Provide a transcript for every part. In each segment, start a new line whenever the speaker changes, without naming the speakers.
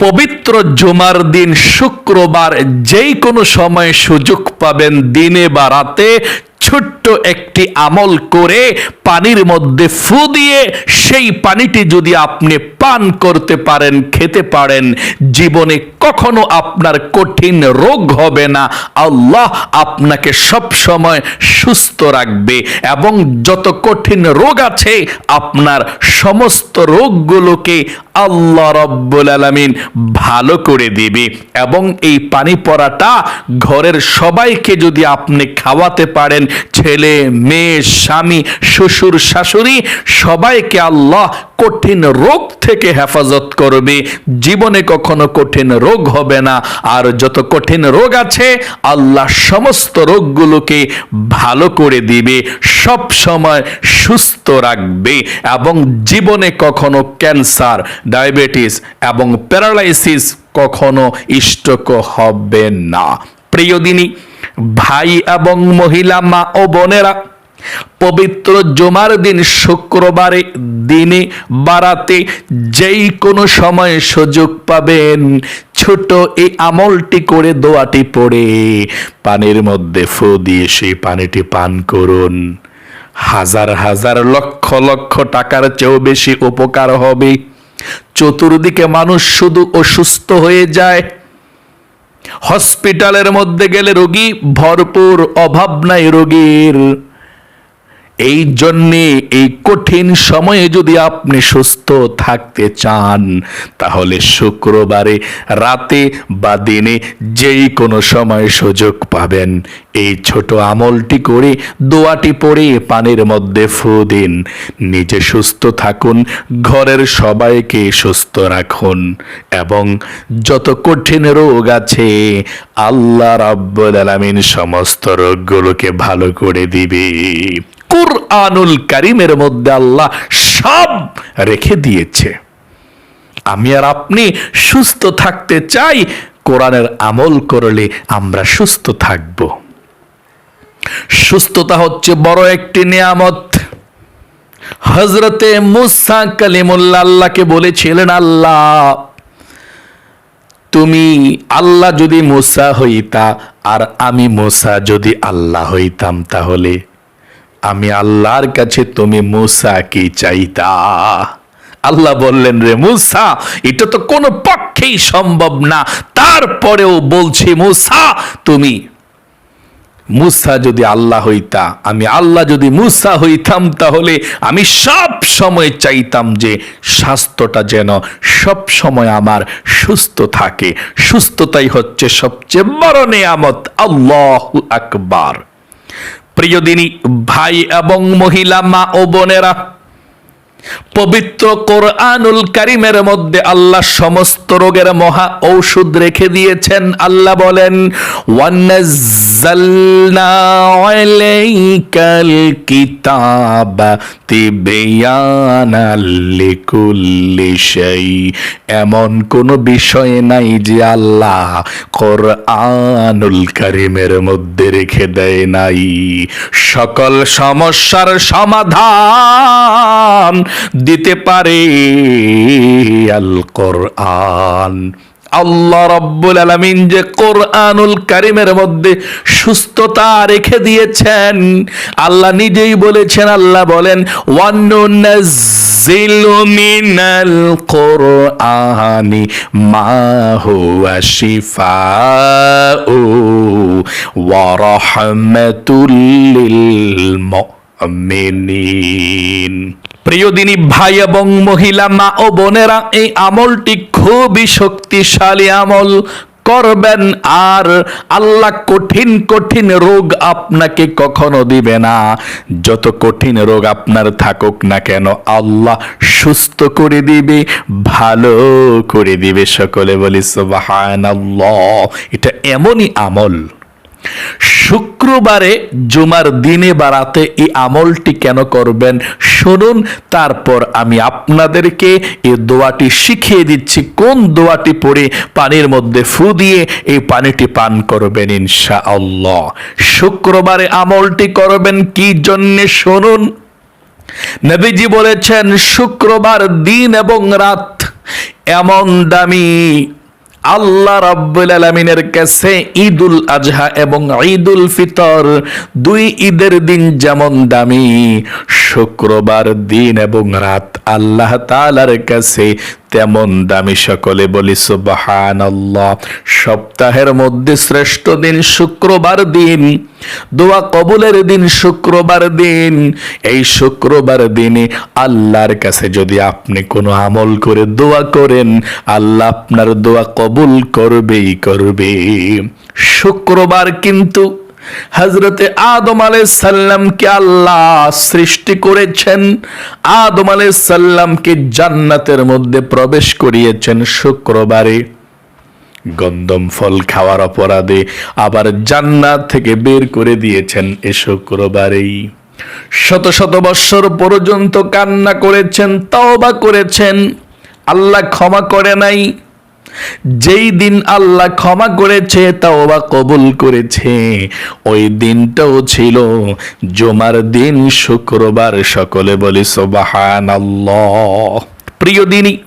পবিত্র জুমার দিন শুক্রবার যেই কোনো সময় সুযোগ পাবেন দিনে বা রাতে ছোট্ট একটি আমল করে পানির মধ্যে ফু দিয়ে সেই পানিটি যদি আপনি পান করতে পারেন, খেতে পারেন, জীবনে কখনো আপনার কঠিন রোগ হবে না। আল্লাহ আপনাকে সব সময় সুস্থ রাখবে এবং যত কঠিন রোগ আছে, আপনার সমস্ত রোগগুলোকে আল্লাহ রব্বুল আলামিন ভালো করে দেবে। এবং এই পানি পড়াটা ঘরের সবাইকে যদি আপনি খাওয়াতে পারেন, ছেলে, মেয়ে, স্বামী, শ্বশুর, শাশুড়ি, সবাইকে আল্লাহ কঠিন রোগ থেকে হেফাজত করবে। জীবনে কখনো কঠিন রোগ হবে না। আর যত কঠিন রোগ আছে, আল্লাহ সমস্ত রোগগুলোকে ভালো করে দিবে। সব সময় সুস্থ রাখবে। এবং জীবনে কখনো ক্যান্সার, ডায়াবেটিস এবং প্যারালাইসিস কখনো ইষ্টক হবে না। প্রিয় দিনী, ভাই এবং মহিলা, মা ও বোনেরা পবিত্র জমার দিন শুক্রবারে দিনে বারাতে যেই কোনো সময় সুযোগ পাবেন। ছোট এই আমলটি করে দোয়াটি পড়ে, পানির মধ্যে ফু দিয়ে সেই পানিটি পান করুন। হাজার হাজার লক্ষ লক্ষ টাকার চেয়েও বেশি উপকার হবে। চতুর্দিকে মানুষ শুধু অসুস্থ হয়ে যায়। হসপিটালের মধ্যে গেলে রোগী ভরপুর, অভাব নাই রোগীর। এই জন্যে এই কঠিন সময়ে যদি আপনি সুস্থ থাকতে চান, তাহলে শুক্রবারে রাতে বা দিনে যেই কোনো সময় সুযোগ পাবেন। এই ছোট আমলটি করে দোয়াটি পড়ে পানির মধ্যে ফু দিন। নিজে সুস্থ থাকুন, ঘরের সবাইকে সুস্থ রাখুন। এবং যত কঠিন রোগ আছে, আল্লাহ রাব্বুল আলামিন সমস্ত রোগগুলোকে ভালো করে দিবে। কুরআনুল কারিমের মধ্যে আল্লাহ সব রেখে দিয়েছে। আমি আর আপনি সুস্থ থাকতে চাই, কোরআনের আমল করলে আমরা সুস্থ থাকব। সুস্থতা হচ্ছে বড় একটি নিয়ামত। হজরতে মুসা কালিমুল্লাহ আল্লাহকে বলেছিলেন, আল্লাহ, তুমি আল্লাহ যদি মুসা হইতা আর আমি মুসা যদি আল্লাহ হইতাম তাহলে আমি আল্লাহর কাছে তুমি মুসা কি চাইতা? আল্লাহ বললেন, রে মুসা, এটা তো কোনো পক্ষেই সম্ভব না। তারপরেও বলছি, মুসা, তুমি মুসা যদি আল্লাহ হইতা, আমি আল্লাহ যদি মুসা হইতাম, তাহলে আমি সব সময় চাইতাম যে স্বাস্থ্যটা যেন সব সময় আমার সুস্থ থাকে। সুস্থতাই হচ্ছে সবচেয়ে বড় নেয়ামত। আল্লাহ আকবার। প্রিয় দিনী ভাই এবং মহিলা মা ও বোনেরা পবিত্র কোরআনুল কারিমের মধ্যে আল্লাহ সমস্ত রোগের মহা ঔষধ রেখে দিয়েছেন। আল্লাহ বলেন এমন কোন বিষয় নাই যে আল্লাহ কোরআনুল কারিমের মধ্যে রেখে দেয় নাই। সকল সমস্যার সমাধান দিতে পারে আল কোরআন আল্লাহ রব্বুল আলামিন যে কোরআনুল কারিমের মধ্যে সুস্থতা রেখে দিয়েছেন, আল্লাহ নিজেই বলেছেন, আল্লাহ বলেন মিনাল কোরআনি মা হুয়া শিফাউ ওয়া রাহমাতুল লিল মুমিনিন প্রিয় দিনী ভাই এবং মহিলা, মা ও বোনেরা, এই আমলটি খুবই শক্তিশালী আমল। করবেন আর আল্লাহ কঠিন কঠিন রোগ আপনাকে কখনো দিবে না। যত কঠিন রোগ আপনার থাকুক না কেন, আল্লাহ সুস্থ করে দিবে, ভালো করে দিবে। সকলে বলি, সুবহানাল্লাহ। এটা এমনই আমল। শুক্রবারে জুমার দিনে বা রাতে এই আমলটি কেন করবেন? শুনুন, তারপর আমি আপনাদেরকে এই দোয়াটি শিখিয়ে দিচ্ছি। কোন দোয়াটি পড়ে পানির মধ্যে ফু দিয়ে এই পানিটি পান করবেন ইনশা আল্লাহ শুক্রবারে আমলটি করবেন কি জন্যে শুনুন। নবীজি বলেছেন, শুক্রবার দিন এবং রাত এমন দামি আল্লাহ রাব্বুল আলামিনের কাছে ঈদুল আজহা এবং ঈদুল ফিতর দুই ঈদের দিন যেমন দামি, শুক্রবার দিন এবং রাত আল্লাহ তাআলার কাছে তেমন দামি সকলে বলি, সুবহানাল্লাহ। সপ্তাহের মধ্যে শ্রেষ্ঠ দিন শুক্রবার দিন, দোয়া কবুলের দিন শুক্রবার দিন। এই শুক্রবার দিনে আল্লাহর কাছে যদি আপনি কোনো আমল করে দোয়া করেন, আল্লাহ আপনার দোয়া কবুল করবেই করবে। শুক্রবার কিন্তু হজরতে আদম সাল্লামকে আল্লাহ সৃষ্টি করেছেন। আদম সাল্লামকে জান্নাতের মধ্যে প্রবেশ করিয়েছেন শুক্রবারে। গন্দম ফল খাওয়ার অপরাধে আবার জান্নাত থেকে বের করে দিয়েছেন এ শুক্রবারেই। শত শত বৎসর পর্যন্ত কান্না করেছেন, তওবা করেছেন। আল্লাহ ক্ষমা করে নাই। যেই দিন আল্লাহ ক্ষমা করেছে, তাওবা কবুল করেছে। ওই দিনটাও ছিল জমার দিন, শুক্রবার। সকলে বলি, সুবহানাল্লাহ। প্রিয় দিনই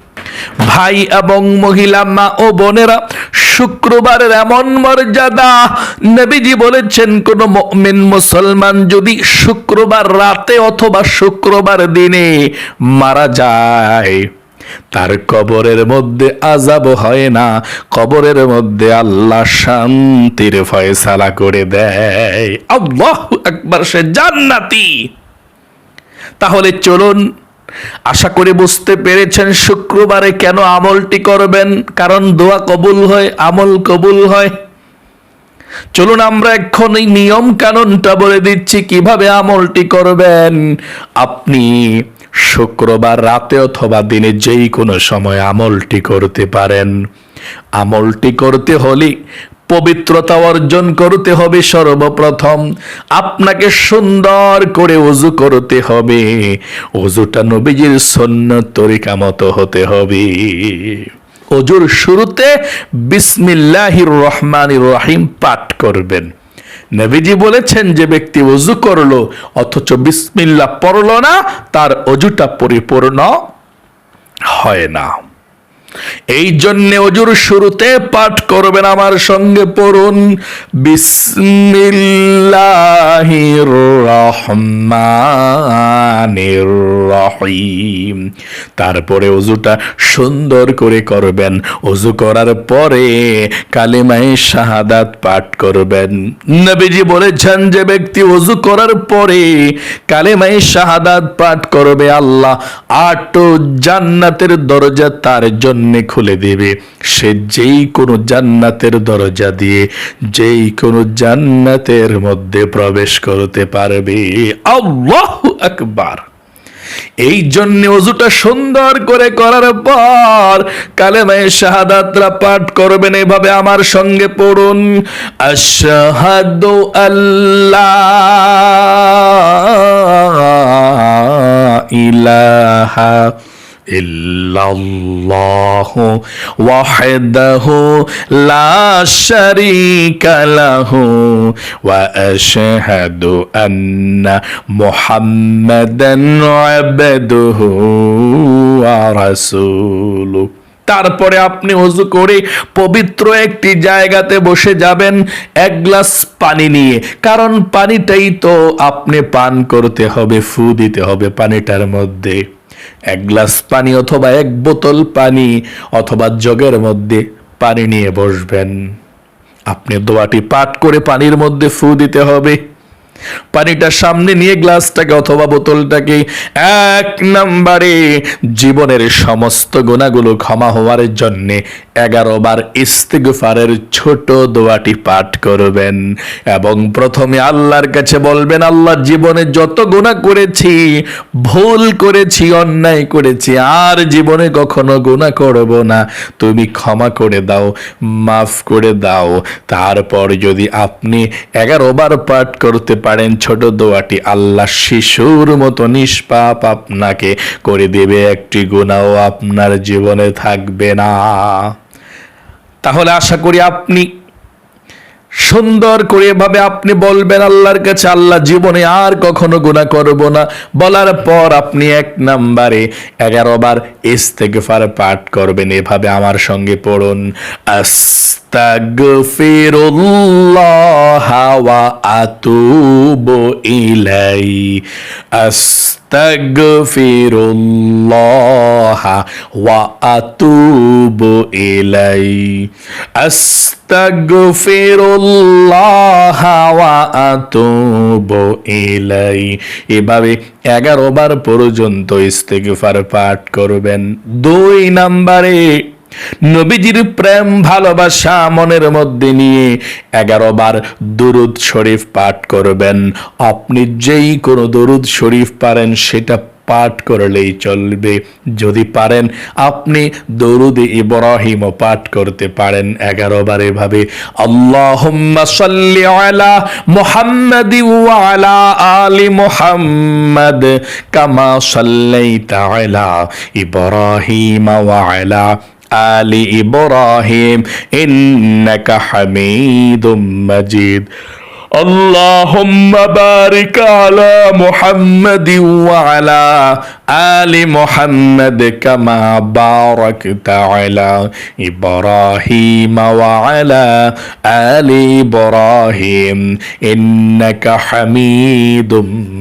ভাই এবং মহিলা, মা ও বোনেরা, শুক্রবারের এমন মর্যাদা নবীজি বলেছেন, কোন মুমিন মুসলমান যদি শুক্রবার রাতে অথবা শুক্রবার দিনে মারা যায়। তার কবরের মধ্যে আজাব হয় না। কবরের মধ্যে আল্লাহ শান্তির ফয়সালা করে দেয়। আল্লাহ একবার সে জান্নাতি। তাহলে চলুন, আশা করে বুঝতে পেরেছেন শুক্রবারে কেন আমলটি করবেন, কারণ দোয়া কবুল হয়, আমল কবুল হয়। চলুন আমরা এখন এই নিয়ম কানুনটা বলে দিচ্ছি, কীভাবে আমলটি করবেন। আপনি শুক্রবার রাতে অথবা দিনে যেই কোনো সময় আমলটি করতে পারেন। আমলটি করতে হলে পবিত্রতা অর্জন করতে হবে সর্বপ্রথম। আপনাকে সুন্দর করে উজু করতে হবে। উজুটা নবীজির সন্ন তরিকা মতো হতে হবে। অজুর শুরুতে বিসমিল্লাহির রহমানির রহিম পাঠ করবেন। নবীজি বলেছেন, যে ব্যক্তি অজু করল, অথচ বিসমিল্লা পড়ল না, তার অজুটা পরিপূর্ণ হয় না। এই জন্য অজুর শুরুতে পাঠ করবেন আমার সঙ্গে পড়ুন, বিসমিল্লাহির রহমানির রহিম। তারপরে অজুটা সুন্দর করে করবেন। অজু করার পরে কালিমাই শাহাদাত পাঠ করবেন। নবীজি বলেছেন, যে ব্যক্তি অজু করার পরে কালিমাই শাহাদাত পাঠ করবে, আল্লাহ আট জান্নাতের দরজা তার জন্যে খুলে দেবে। সে যেই কোনো জান্নাতের দরজা দিয়ে, যেই কোনো জান্নাতের মধ্যে প্রবেশ করতে পারবে। আল্লাহ আকবার। এই জন্য অজুটা সুন্দর করে করার পর কালে কালেমায় শাহাদাতরা পাঠ করবেন, এভাবে আমার সঙ্গে পড়ুন। আশহাদু আল্লাহ ইলাহা ইল্লাল্লাহ ওয়াহদাহু লা শারীকা লাহু ওয়া আশহাদু আন্না মুহাম্মাদান আবদুহু ওয়া রাসূলুহু তারপরে আপনি অজু করে পবিত্র একটি জায়গাতে বসে যাবেন, এক গ্লাস পানি নিয়ে। কারণ পানিটাই তো আপনি পান করতে হবে, ফু দিতে হবে পানিটার মধ্যে। এক গ্লাস পানি অথবা এক বোতল পানি অথবা জগের মধ্যে পানি নিয়ে বসবেন। আপনি দোয়াটি পাঠ করে পানির মধ্যে ফু দিতে হবে। পানিটা সামনে নিয়ে গ্লাসটাকে অথবা বোতলটাকে এক নম্বরে জীবনের সমস্ত গুণাগুলো ক্ষমা হওয়ার জন্য এগারো বার ইস্তিগফারের ছোট দোয়াটি পাঠ করবেন। এবং প্রথমে আল্লাহর কাছে বলবেন, আল্লাহ, জীবনে যত গুণা করেছি, ভুল করেছি, অন্যায় করেছি, আর জীবনে কখনো গুণা করব না। তুমি ক্ষমা করে দাও, মাফ করে দাও। তারপর যদি আপনি এগারো বার পাঠ করতে পারেন ছোট দোয়াটি। আল্লাহ শিশুর মতো নিষ্পাপ আপনাকে করে দেবে, একটি গুণাও আপনার জীবনে থাকবে না। তাহলে আশা করি আপনি সুন্দর করে এভাবে আপনি বলবেন, আল্লাহর কাছে আল্লাহ জীবনে আর কখনো গুণা করব না। বলার পর আপনি এক নাম্বারে এগারো বার ইস্তেগফার পাঠ করবেন। এভাবে আমার সঙ্গে পড়ুন। আস্তাগফিরুল্লাহ ওয়া আতুবু ইলাই আস্তাগফিরুল্লাহ ওয়া আতুবু ইলাই আস্তাগফিরুল্লাহ ওয়া আতুবু ইলাই এভাবে এগারো বার পর্যন্ত ইস্তেগফার পাঠ করবেন। দুই নাম্বারে নবীজির প্রেম, ভালোবাসা মনের মধ্যে নিয়ে এগারো বার দুরুদ শরীফ পাঠ করবেন। আপনি যেই কোনো দরুদ শরীফ পারেন, সেটা পাঠ করলেই চলবে। যদি পারেন, আপনি দরুদ ইব্রাহিমও পাঠ করতে পারেন এগারো বার এভাবে। আল্লাহুম্মা কামা সাল্লাইতা ইব্রাহিম آل إبراهيم إنك حميد مجيد اللهم بارك على محمد وعلى আলি মোহাম্মদ কামা বারক তালা ইব্রাহিম ওয়ালা আলি ইব্রাহিম হামিদুম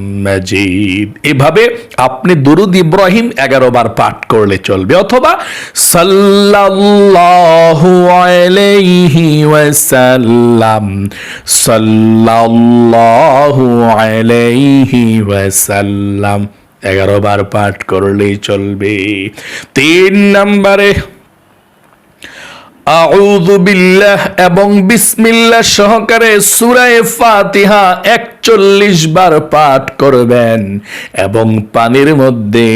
এভাবে আপনি দুরুদ ইব্রাহিম এগারো বার পাঠ করলে চলবে, অথবা সাল্লাল্লাহু আলাইহি ওয়াসাল্লাম, সাল্লাল্লাহু আলাইহি ওয়াসাল্লাম। এগারো বার পাঠ করলেই চলবে। তিন নম্বরে আউযু বিল্লাহ এবং বিসমিল্লাহ সহকারে সূরায়ে ফাতিহা একচল্লিশ বার পাঠ করবেন এবং পানির মধ্যে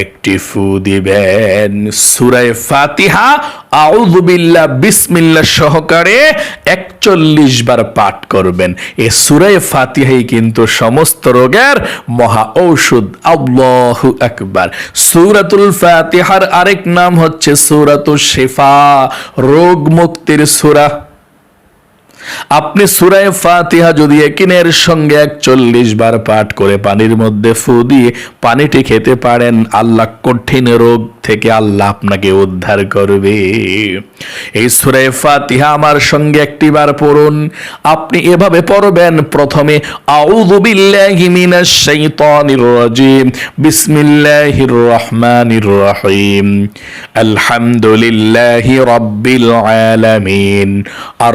একটি ফু দিবেন। সূরায়ে ফাতিহা, আউযু বিল্লাহ, বিসমিল্লাহ সহকারে একচল্লিশ বার পাঠ করবেন। এ সূরায়ে ফাতিহাই কিন্তু সমস্ত রোগের মহা ঔষধ। আল্লাহু আকবার। সূরাতুল ফাতিহার আরেক নাম হচ্ছে সূরাতুশ শেফা। রোগ মুক্তির সূরা Allora, আপনি সুরায় ফাতিহা যদি একিনের সঙ্গে একচল্লিশ বার পাঠ করে পানির মধ্যে ফু দিয়ে পানিটি খেতে পারেন, আল্লাহ কঠিন রোগ থেকে আল্লাহ আপনাকে উদ্ধার করবে। এই সুরায় ফাতিহা আমার সঙ্গে একটি বার পড়ুন। আপনি এভাবে পড়বেন, প্রথমে বিল্লাহি আলহামদুলিল্লাহি রাব্বিল আলামিন আর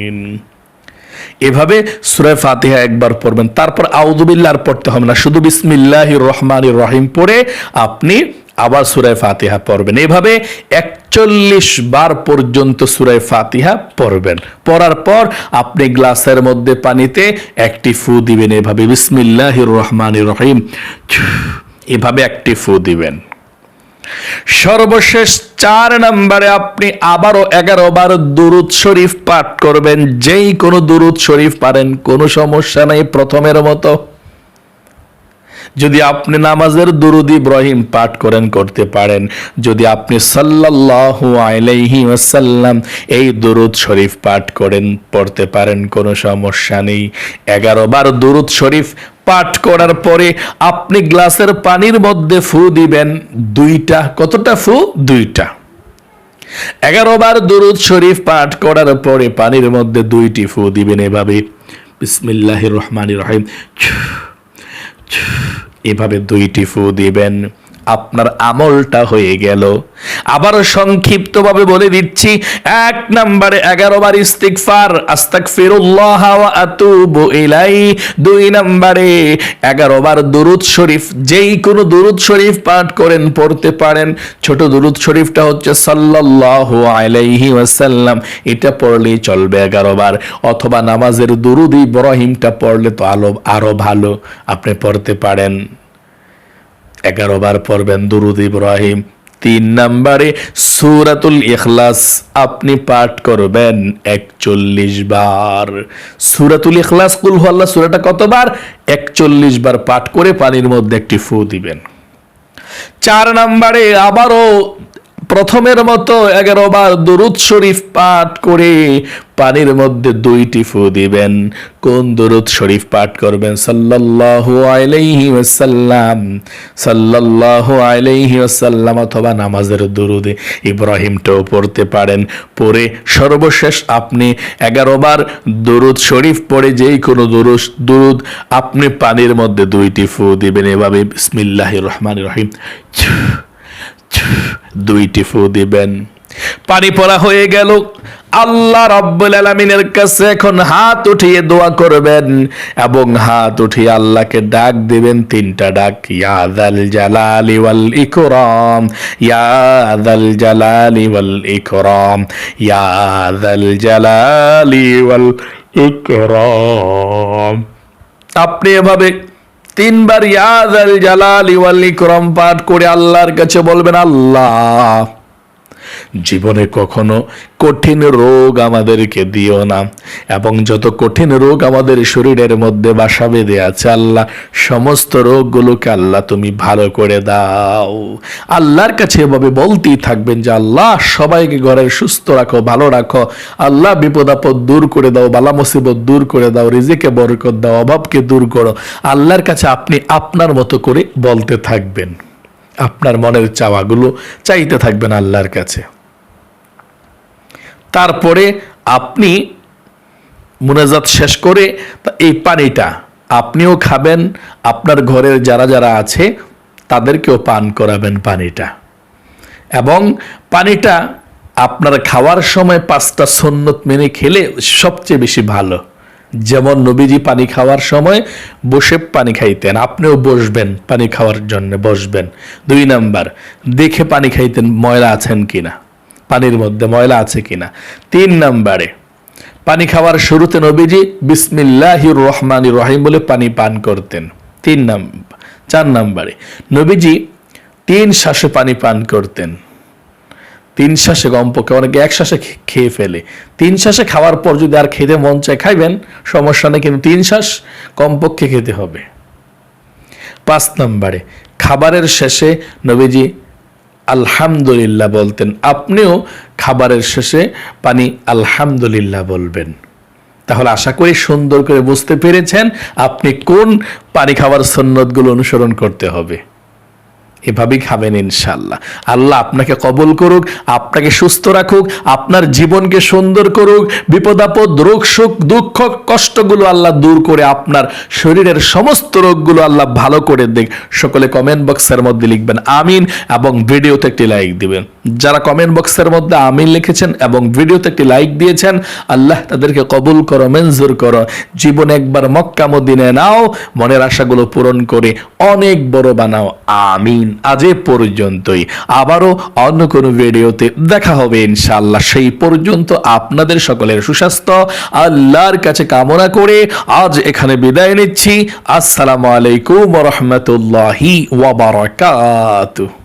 এভাবে সুরে ফাতিহা একবার পড়বেন। তারপর আউদুবিল্লাহ আর পড়তে হবে না। শুধু বিসমিল্লাহির রহমানির রহিম পড়ে আপনি আবার সুরায় ফাতিহা পড়বেন। এভাবে একচল্লিশ বার পর্যন্ত সুরায় ফাতিহা পড়বেন। পড়ার পর আপনি গ্লাসের মধ্যে পানিতে একটি ফু দিবেন এভাবে। বিসমিল্লাহির রহমান রহিম। এভাবে একটি ফু দিবেন। সর্বশেষ চার নম্বরে আপনি আবারও এগারো বার দুরুদ শরীফ পাঠ করবেন। যেই কোনো দুরুদ শরীফ পারেন, কোনো সমস্যা নেই, প্রথমের মতো। যদি আপনি নামাজের দুরুদ ইব্রাহিম পাঠ করেন, করতে পারেন। যদি আপনি সাল্লাল্লাহু আলাইহি ওয়াসাল্লাম এই দুরুদ শরীফ পাঠ করেন, পড়তে পারেন, কোনো সমস্যা নেই। এগারো বার দুরুদ শরীফ পাঠ করার পরে আপনি গ্লাসের পানির মধ্যে ফু দিবেন, দুইটা, কতটা ফু? দুইটা। এগারো বার দুরুদ শরীফ পাঠ করার পরে পানির মধ্যে দুইটি ফু দিবেন এভাবে। বিসমিল্লাহির রহমানির রহিম। এভাবে দুইটি ফু দিবেন। আপনার আমলটা হয়ে গেল। আবারও সংক্ষিপ্তভাবে বলে দিচ্ছি, এক নম্বরে এগারো বার ইস্তিকফার আস্তাক ফিরুল্লাহ ইলাই দুই নম্বরে এগারো বার দুরুদ শরীফ, যেই কোনো দুরুদ শরীফ পাঠ করেন, পড়তে পারেন। ছোট দুরুদ শরীফটা হচ্ছে সাল্লাল্লাহু আলাইহি ওয়াসাল্লাম। এটা পড়লেই চলবে এগারো বার। অথবা নামাজের দুরুদ ইব্রাহিমটা পড়লে তো আলো, আরও ভালো, আপনি পড়তে পারেন। এগারো বার পড়বেন, দুরুদ ইব্রাহিম। তিন নম্বরে সুরাতুল ইখলাস আপনি পাঠ করবেন একচল্লিশ বার। সুরাতুল ইখলাস, কুল আল্লাহ, সুরাটা কতবার? একচল্লিশ বার পাঠ করে পানির মধ্যে একটি ফু দিবেন। চার নম্বরে আবারও প্রথমের মতো এগারো বার দুরুদ শরীফ পাঠ করে পানির মধ্যে দুইটি ফু দিবেন। কোন দুরুদ শরীফ পাঠ করবেন? সাল্লাল্লাহু আলাইহি ওয়াসাল্লাম। সাল্লাল্লাহু আলাইহি ওয়াসাল্লাম অথবা নামাজের দুরুদে ইব্রাহিমটাও পড়তে পারেন। পড়ে সর্বশেষ আপনি এগারো বার দুরুদ শরীফ পড়ে যেই কোনো দুরুদ দুরুদ আপনি পানির মধ্যে দুইটি ফু দিবেন। এভাবে বিসমিল্লাহির রহমানির রহিম। দুইটি ফু দিবেন। পানি পড়া হয়ে গেল। আল্লাহ রাব্বুল আলামিনের কাছে এখন হাত উঠিয়ে দোয়া করবেন এবং হাত উঠিয়ে আল্লাহকে ডাক দিবেন, তিনটা ডাক, ইয়া যাল জালালি ওয়াল ইকরাম, ইয়া যাল জালালি ওয়াল ইকরাম, ইয়া যাল জালালি ওয়াল ইকরাম। আপনি এভাবে তিনবার ইয়াদ আল জালাল ইওয়াল ইকরাম পাঠ করে আল্লাহর কাছে বলবেন আল্লাহ। জীবনে কখনো কঠিন রোগ আমাদেরকে দিও না। এবং যত কঠিন রোগ আমাদের শরীরের মধ্যে বাসা বেঁধে আছে, আল্লাহ, সমস্ত রোগগুলোকে আল্লাহ তুমি ভালো করে দাও। আল্লাহর কাছে এভাবে বলতেই থাকবেন যে, আল্লাহ, সবাইকে ঘরের সুস্থ রাখো, ভালো রাখো। আল্লাহ, বিপদ আপদ দূর করে দাও, বালা মুসিবত দূর করে দাও, রিজিকে বরকত দাও, অভাবকে দূর করো। আল্লাহর কাছে আপনি আপনার মতো করে বলতে থাকবেন। আপনার মনের চাওয়াগুলো চাইতে থাকবেন আল্লাহর কাছে। তারপরে আপনি মুনাজাত শেষ করে এই পানিটা আপনিও খাবেন, আপনার ঘরের যারা যারা আছে তাদেরকেও পান করাবেন পানিটা। এবং পানিটা আপনার খাওয়ার সময় পাঁচটা সন্ন্যত মেনে খেলে সবচেয়ে বেশি ভালো। যেমন নবীজি পানি খাওয়ার সময় বসে পানি খাইতেন, আপনিও বসবেন পানি খাওয়ার জন্য, বসবেন। দুই নাম্বার, দেখে পানি খাইতেন ময়লা আছেন কিনা। পানির মধ্যে ময়লা আছে কিনা। তিন নাম্বারে, পানি খাওয়ার শুরুতে নবীজি বিসমিল্লাহ রহমান রহিম বলে পানি পান করতেন। তিন নাম্বার চার নাম্বারে, নবীজি তিন শ্বাসে পানি পান করতেন। তিন শ্বাসে কমপক্ষে অনেকে এক শ্বাসে খেয়ে ফেলে। তিন শ্বাসে খাওয়ার পর যদি আর খেতে মন চায় খাইবেন, সমস্যা নেই, কিন্তু তিন শ্বাস কমপক্ষে খেতে হবে। পাঁচ নম্বরে, খাবারের শেষে নবীজি আলহামদুলিল্লাহ বলতেন। আপনিও খাবারের শেষে পানি আলহামদুলিল্লাহ বলবেন। তাহলে আশা করি সুন্দর করে বুঝতে পেরেছেন আপনি কোন পানি খাবার সন্ন্যতগুলো অনুসরণ করতে হবে। এভাবেই খাবেন ইনশাল্লাহ আল্লাহ আপনাকে কবল করুক, আপনাকে সুস্থ রাখুক, আপনার জীবনকে সুন্দর করুক বিপদাপদ রোগ সুখ, দুঃখ, কষ্টগুলো আল্লাহ দূর করে আপনার শরীরের সমস্ত রোগগুলো আল্লাহ ভালো করে দেখ। সকলে কমেন্ট বক্সের মধ্যে লিখবেন, আমিন, এবং ভিডিওতে একটি লাইক দিবেন। যারা কমেন্ট বক্সের মধ্যে আমিন লিখেছেন এবং ভিডিওতে একটি লাইক দিয়েছেন, আল্লাহ তাদেরকে কবুল করো, মঞ্জুর করো। জীবন একবার মক্কা মদিনে নাও, মনের আশাগুলো পূরণ করে অনেক বড় বানাও। আমিন। আজ পর্যন্তই। আবারও অন্য কোনো ভিডিওতে দেখা হবে ইনশাআল্লাহ। সেই পর্যন্ত আপনাদের সকলের সুস্বাস্থ্য, আল্লাহর কাছে কামনা করে আজ এখানে বিদায় নিচ্ছি। আসসালামু আলাইকুম রহমতুল্লাহি ওয়াবারাকাতুহ